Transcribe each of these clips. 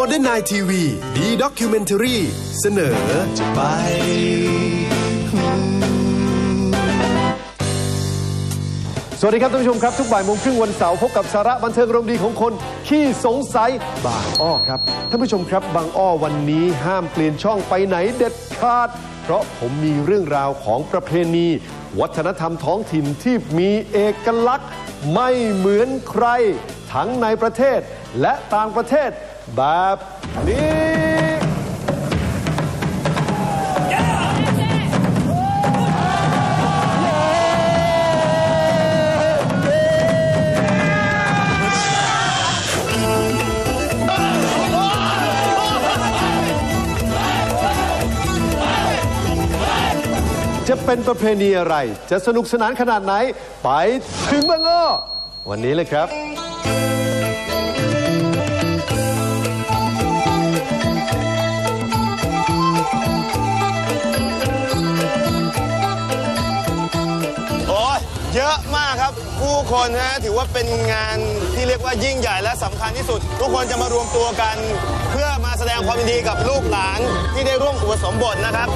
โมเดิร์นไนทีวีดีด็อกิวเมนทรีเสนอจะไป สวัสดีครับท่านผู้ชมครับ ทุกบ่ายโมงครึ่งวันเสาร์พบกับสาระบันเทิงรมณ์ดีของคนขี้สงสัยบางอ้อครับท่านผู้ชมครับบางอ้อวันนี้ห้ามเปลี่ยนช่องไปไหนเด็ดขาด เพราะผมมีเรื่องราวของประเพณี วัฒนธรรมท้องถิ่นที่มีเอกลักษณ์ ไม่เหมือนใคร ทั้งในประเทศและต่างประเทศ แบบนี้จะเป็นประเพณีอะไร จะสนุกสนานขนาดไหน ไปถึงบางอ้อวันนี้เลยครับ เยอะมากครับผู้คนนะถือว่าเป็นงานที่เรียกว่ายิ่งใหญ่และสำคัญที่สุด ทุกคนจะมารวมตัวกัน เพื่อมาแสดงความยินดีกับลูกหลานที่ได้ร่วมอุปสมบทนะครับ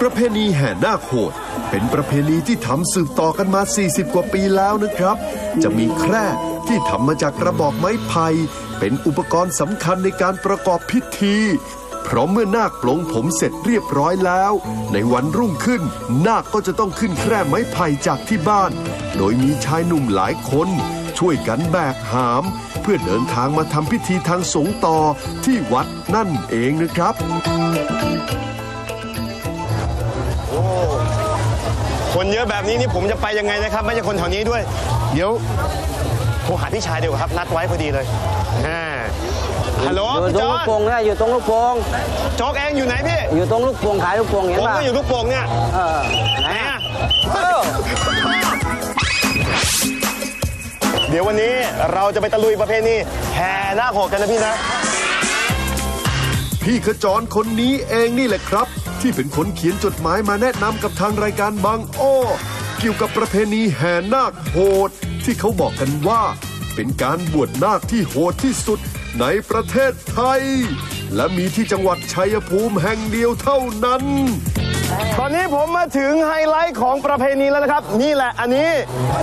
ประเพณีแห่นาคโหด เป็นประเพณีที่ทำสืบต่อกันมา 40 กว่าปีแล้วนะครับ จะมีแคร่ที่ทำมาจากกระบอกไม้ไผ่เป็นอุปกรณ์สำคัญในการประกอบพิธี เพราะเมื่อนาคปลงผมเสร็จเรียบร้อยแล้ว ในวันรุ่งขึ้น นาคก็จะต้องขึ้นแคร่ไม้ไผ่จากที่บ้าน โดยมีชายหนุ่มหลายคน ช่วยกันแบกหาม เพื่อเดินทางมาทำพิธีทางสงฆ์ต่อที่วัดนั่นเองนะครับ คนเยอะแบบนี้นี่ผมจะไปยังไงนะครับ ไม่ใช่คนแถวนี้ด้วย เดี๋ยวโทรหาพี่ชายเดียวาครับ นัดไว้พอดีเลยอ่าฮัลโหลอยู่พี่ตรจงอลูกร์โป่งเนี่ยอยู่ตรงลูกโป่งโจ๊กเองอยู่ไหนพี่ อยู่ตรงลูกโป่งขายลูกโป่งเห็นผมป่ะก็อยู่ลูกโป่งเนี่ยเออไหนไหนอะอะเออเดี๋ยววันนี้เราจะไปตะลุยประเพณีแห่นาคโหดกันนะพี่นะ พี่ขจรคนนี้เองนี่แหละครับ ที่เป็นคนเขียนจดหมายมาแนะนำกับทางรายการบางอ้อเกี่ยวกับประเพณีแห่นาคโหด ที่เขาบอกกันว่า เป็นการบวชนาคที่โหดที่สุดในประเทศไทย และมีที่จังหวัดชัยภูมิแห่งเดียวเท่านั้น ตอนนี้ผมมาถึงไฮไลท์ของประเพณีแล้วนะครับ นี่แหละอันนี้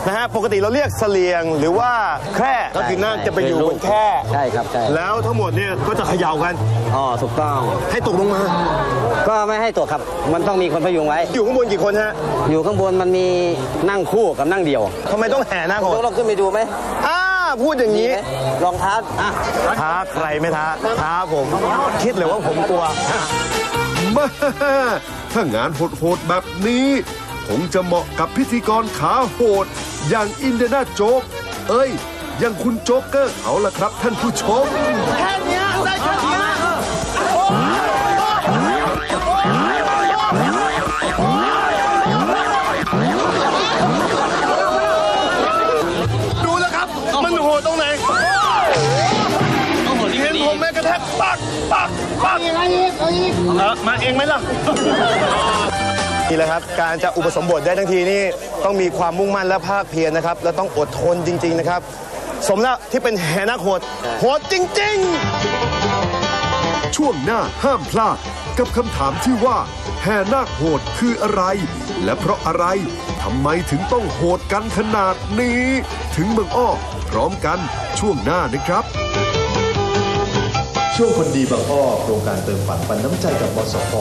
นะฮะปกติเราเรียกเสลียงหรือว่าแคร่ก็คือนาคจะไปอยู่บนแคร่ใช่ครับใช่แล้วทั้งหมดเนี่ยก็จะเขย่ากันอ๋อถูกต้องให้ตกลงมา ก็ไม่ให้ตัวครับ มันต้องมีคนพยุงไว้ อยู่ข้างบนกี่คนฮะอยู่ข้างบนมันมีนั่งคู่กับนั่งเดี่ยวทำไมต้องแห่นาคโหดเราขึ้นไปดูไหมอ่าพูดอย่างมีนี้ไหมรองเท้าอะท้าใครไม่ท้าท้าผม คิดเลยว่าผมกลัวแม่ ถ้างานโหดๆแบบนี้ คงจะเหมาะกับพิธีกรขาโหด อย่างอินเดยนาโจ๊ก เอ้ย อย่างคุณโจ๊กเกอร์เขาล่ะครับท่านผู้ชมดูแล้วครับ มันโหดตรงไหนเห็นผมแม่กระแทกปักปัก ปักเออมาเองไหมล่ะ นี่แหละครับการจะอุปสมบทได้ทั้งทีนี่ต้องมีความมุ่งมั่นและภาคเพียรนะครับ และต้องอดทนจริง ๆนะครับ สมแล้วที่เป็นแหนักโหดโหดจริงๆช่วงหน้าห้ามพลาดกับคำถามที่ว่า แห่นาคโหดคืออะไร และเพราะอะไรทำไมถึงต้องโหดกันขนาดนี้ ถึงเมืองอ้อพร้อมกันช่วงหน้านะครับ ช่วงคนดีบางอ้อโครงการเติมฝันปันน้ำใจกับบสพ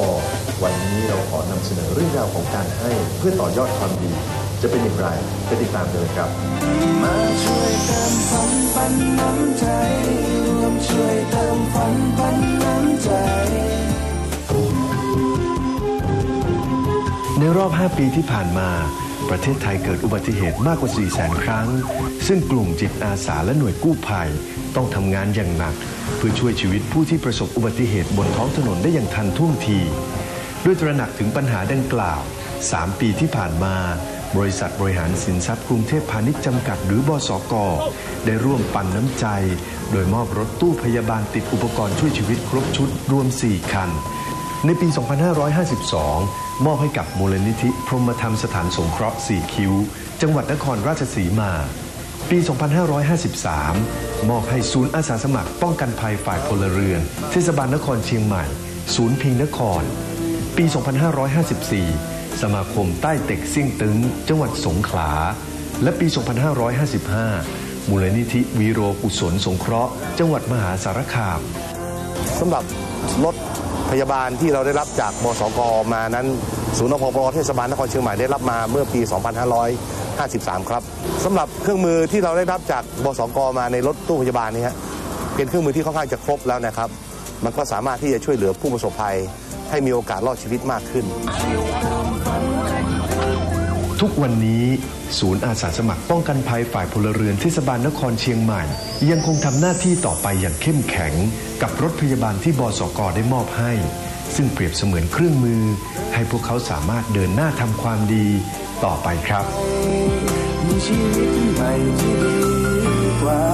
วันนี้เราขอนำเสนอเรื่องราวของการให้เพื่อต่อยอดความดี จะเป็นอย่างไรไปติดตามกันเลยครับ มาช่วยเติมฝันปันน้ำใจรวมช่วยเติมฝันปันน้ำใจในรอบ 5 ปีที่ผ่านมา ประเทศไทยเกิดอุบัติเหตุมากกว่า 4 0 0 0 0 0 ครั้ง ซึ่งกลุ่มจิตอาสาและหน่วยกู้ภัย ต้องทำงานอย่างหนัก พื่อช่วยชีวิตผู้ที่ประสบอุบัติเหตุบนท้องถนนได้อย่างทันท่วงที ด้วยตระหนักถึงปัญหาดังกล่าว 3 ปีที่ผ่านมา บริษัทบริหารสินทรัพย์กรุงเทพพาณิชย์จำกัดหรือบสกได้ร่วมปันน้ำใจ โดยมอบรถตู้พยาบาลติดอุปกรณ์ช่วยชีวิตครบชุดรวม 4 คัน ในปี 2552 มอบให้กับมูลนิธิพรหมธรรมสถานสงเคราะห์สี่คิ้ว จังหวัดนครราชสีมา ปี 2553 มอบให้ศูนย์อาสาสมัคร ป้องกันภัยฝ่ายพลเรือน เทศบาลนครเชียงใหม่ ศูนย์พิงนคร ปี 2554 สมาคมใต้เต็กซิ่งตึง จังหวัดสงขลา และปี 2555 มูลนิธิวีโรกุศลสงเคราะห์ จังหวัดมหาสารคามสำหรับรถ พยาบาลที่เราได้รับจากบสกมานั้นศูนย์อพปเทศบาลนครเชียงใหม่ได้รับมาเมื่อปี 2553 ครับสำหรับเครื่องมือที่เราได้รับจากบสกมาในรถตู้พยาบาลนี้ฮะเป็นเครื่องมือที่ค่อนข้างจะครบแล้วนะครับ มันก็สามารถที่จะช่วยเหลือผู้ประสบภัย ให้มีโอกาสรอดชีวิตมากขึ้น ทุกวันนี้ศูนย์อาสาสมัครป้องกันภัยฝ่ายพลเรือนเทศบาลนครเชียงใหม่ ยังคงทำหน้าที่ต่อไปอย่างเข้มแข็ง กับรถพยาบาลที่บสกได้มอบให้ ซึ่งเปรียบเสมือนเครื่องมือ ให้พวกเขาสามารถเดินหน้าทำความดีต่อไปครับมีชีวิตใหม่ที่ดีกว่า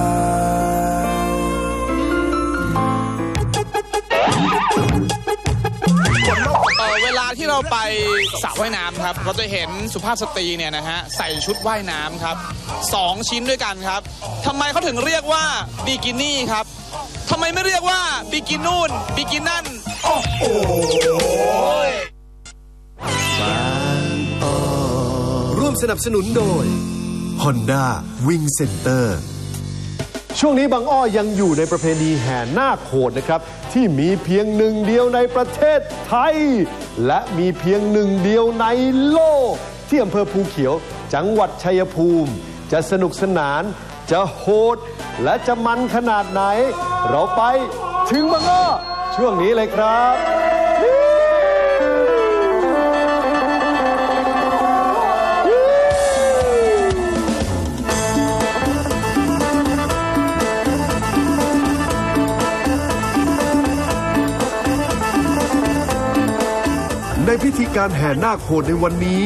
เวลาที่เราไปสระว่ายน้ำครับเราจะเห็นสุภาพสตรีเนี่ยนะฮะใส่ชุดว่ายน้ำครับสองชิ้นด้วยกันครับทำไมเขาถึงเรียกว่าบิกินี่ครับ ทำไมไม่เรียกว่าบิกินูนบิกินั่นร่วมสนับสนุนโดย Honda Wing Center ช่วงนี้บางอ้อยังอยู่ในประเพณีแห่นาคโขดนะครับ ที่มีเพียงหนึ่งเดียวในประเทศไทย และมีเพียงหนึ่งเดียวในโลก ที่อำเภอภูเขียว จังหวัดชัยภูมิ จะสนุกสนาน จะโหดและจะมันขนาดไหน เราไปถึงบางอ้อช่วงนี้เลยครับในพิธีการแห่นาคโหดในวันนี้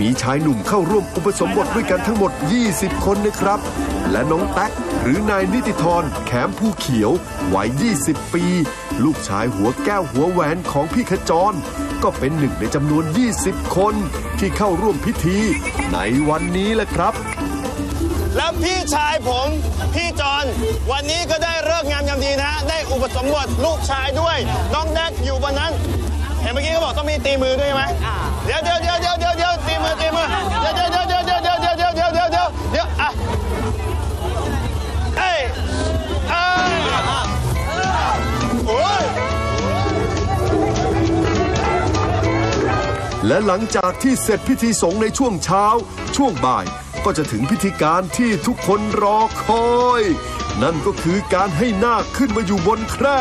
มีชายหนุ่มเข้าร่วมอุปสมบทด้วยกันทั้งหมด 20 คนนะครับ และน้องแต๊กหรือนายนิติธรแขมผู้เขียววัย 20 ปี ลูกชายหัวแก้วหัวแหวนของพี่ขจร ก็เป็นหนึ่งในจำนวน 20 คนที่เข้าร่วมพิธีในวันนี้แหละครับ แล้วพี่ชายผมพี่จอนวันนี้ก็ได้เลิกษ์งามยามดีนะฮะได้อุปสมบทลูกชายด้วย น้องแดกอยู่วันนั้น เห็นเมื่อกี้เขาบอกต้องมีตีมือด้วยใช่ไหมเดี๋ยวเดี๋ยวเดี๋ยวเดี๋ยวเดี๋ยวเดี๋ยวตีมือตีมือเดี๋ยวเดี๋ยวเดี๋ยว และหลังจากที่เสร็จพิธีสงฆ์ในช่วงเช้า ช่วงบ่ายก็จะถึงพิธีการที่ทุกคนรอคอย นั่นก็คือการให้นาคขึ้นมาอยู่บนแคร่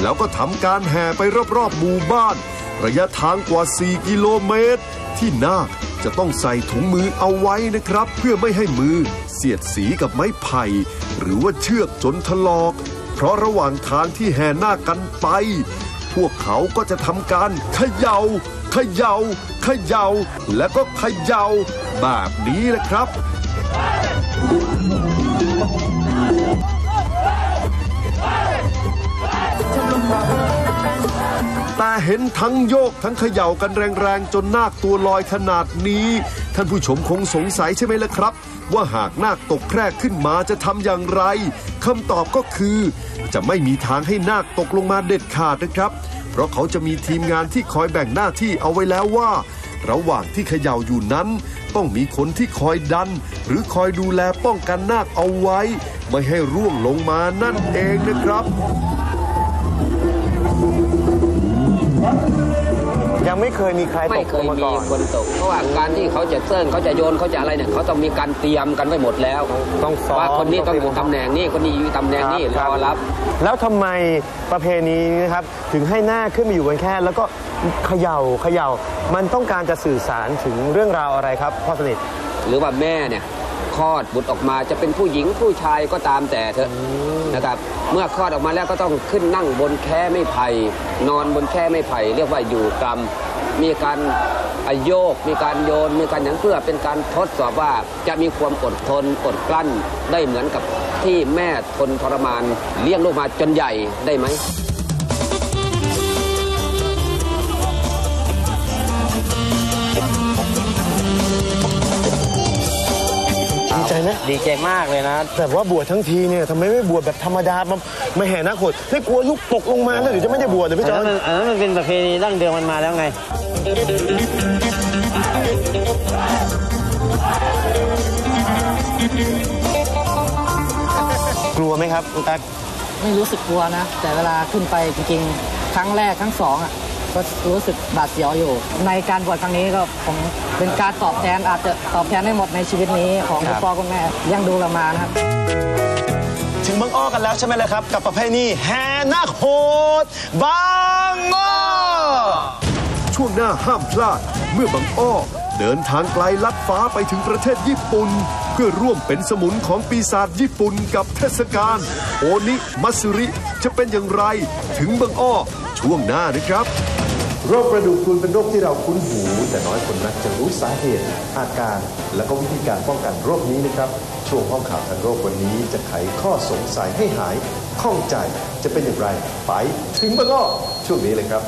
แล้วก็ทำการแห่ไปรอบๆหมู่บ้าน ระยะทางกว่า 4 กิโลเมตร ที่นาคจะต้องใส่ถุงมือเอาไว้นะครับ เพื่อไม่ให้มือเสียดสีกับไม้ไผ่ หรือว่าเชือกจนถลอก เพราะระหว่างทางที่แห่นาคกันไป พวกเขาก็จะทำการเขยา่าเขยา่าเขยา่าแล้วก็เขย่าแบบนี้แหละครับ แต่เห็นทั้งโยกทั้งเขย่ากันแรงๆ จนนาคตัวลอยขนาดนี้ ท่านผู้ชมคงสงสัยใช่ไหมล่ะครับ ว่าหากนาคตกแคร่ขึ้นมาจะทำอย่างไรคำตอบก็คือ จะไม่มีทางให้นาคตกลงมาเด็ดขาดนะครับ เพราะเขาจะมีทีมงานที่คอยแบ่งหน้าที่เอาไว้แล้วว่า ระหว่างที่เขย่าอยู่นั้น ต้องมีคนที่คอยดัน หรือคอยดูแลป้องกันนาคเอาไว้ ไม่ให้ร่วงลงมานั่นเองนะครับ ยังไม่เคยมีใครตไม่กเคลยงมามีก่อน คนตก เพราะว่าการที่เขาจะเซิร์นเขาจะโยนเขาจะอะไรเนี่ยเขาต้องมีการเตรียมกันไว้หมดแล้วต้องซ้อมว่าคนนี้ต้องอยู่ต้องเตรียมตำแหน่งนี้คนนี้อยู่ตำแหน่งนี้ครบอรับ แล้วทำไมประเพณีนี้นะครับ ถึงให้หน้าขึ้นมาอยู่บนแค่ แล้วก็เขย่าเขย่ามันต้องการจะสื่อสารถึงเรื่องราวอะไรครับพ่อสนิท หรือว่าแม่เนี่ย คลอดบุตรออกมาจะเป็นผู้หญิงผู้ชายก็ตามแต่เถอะนะครับ เมื่อคลอดออกมาแล้วก็ต้องขึ้นนั่งบนแคร่ไม้ไผ่นอนบนแคร่ไม้ไผ่เรียกว่าอยู่กรรม มีการโยก มีการโยน มีการอย่างเพื่อเป็นการทดสอบว่าจะมีความอดทนอดกลั้นได้เหมือนกับที่แม่ทนทรมานเลี้ยงลูกมาจนใหญ่ได้ไหม ดีใจมากเลยนะ แต่ว่าบวชทั้งทีเนี่ยทำไมไม่บวชแบบธรรมดามามาแห่นาคโหดไม่กลัวลูกตกลงมาแล้วเดี๋ยวจะไม่ได้บวชเลยพี่จอัอนนนั้นมันอันนั้นมันเป็นประเพณีดั้งเดิมมันมาแล้วไง กลัวไหมครับคุณตั๊กไม่รู้สึกกลัวนะ แต่เวลาขึ้นไปจริงๆ ครั้งแรกครั้งสองอะ ก็รู้สึกบาดเสียวอยู่ ในการบวชครั้งนี้ก็ผมเป็นการตอบแทนอาจจะตอบแทนได้หมดในชีวิตนี้ของคุณพ่อคุณแม่เลี้ยังดูเรามานะครับ ถึงบางอ้อกันแล้วใช่ไหมล่ะครับ กับประเพณีแห่นาคโหดบางอ้อช่วงหน้าห้ามพลาดเมื่อบางอ้อเดินทางไกลลัดฟ้าไปถึงประเทศญี่ปุ่น เพื่อร่วมเป็นสมุนของปีศาจญี่ปุ่นกับเทศกาลโอนิมัตสึริจะเป็นอย่างไร ถึงบางอ้อช่วงหน้านะครับ โรคกระดูกพรุนเป็นโรคที่เราคุ้นหู แต่น้อยคนนักจะรู้สาเหตุ อาการ และก็วิธีการป้องกันโรคนี้นะครับ ช่วงห้องข่าวทันโรควันนี้จะไขข้อสงสัยให้หายข้องใจจะเป็นอย่างไร ไปถึงบางก็ช่วงนี้เลยครับ